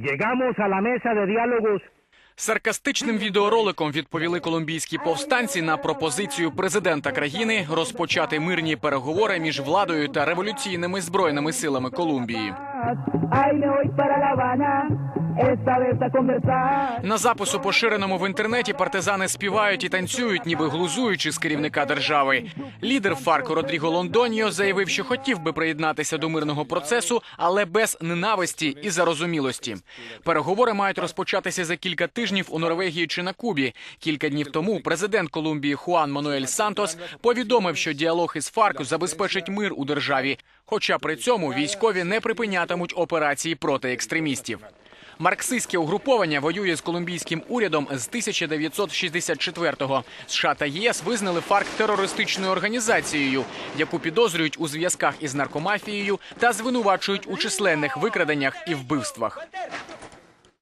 Llegamos a la mesa de diálogos Саркастичним відеороликом відповіли колумбійські повстанці на пропозицію президента країни розпочати мирні переговори між владою та революційними збройними силами Колумбії. На запису, поширеному в інтернеті, партизани співають і танцюють, ніби глузуючи з керівника держави. Лідер ФАРК Родріго Лондоніо заявив, що хотів би приєднатися до мирного процесу, але без ненависті і зарозумілості. Переговори мають розпочатися за кілька тижнів у Норвегії чи на Кубі. Кілька днів тому президент Колумбії Хуан Мануель Сантос повідомив, що діалог із ФАРК забезпечить мир у державі. Хоча при цьому військові не припинятимуть операції проти екстремістів. Марксистське угруповання воює з колумбійським урядом з 1964-го. США та ЄС визнали ФАРК терористичною організацією, яку підозрюють у зв'язках із наркомафією та звинувачують у численних викраденнях і вбивствах.